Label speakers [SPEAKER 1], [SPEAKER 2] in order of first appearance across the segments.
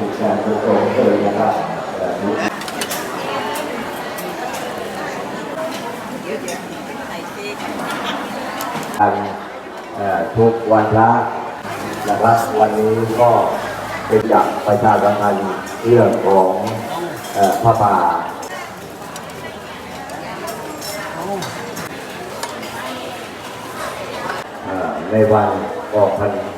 [SPEAKER 1] อย่างตรงเลยนะครับเอ่อทุการทุกวันละนะครับวันนี้ก็เป็นอย่ากประชาสัมพันธ์เรื่องของพระป่าในวันออกพรรษ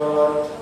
[SPEAKER 1] but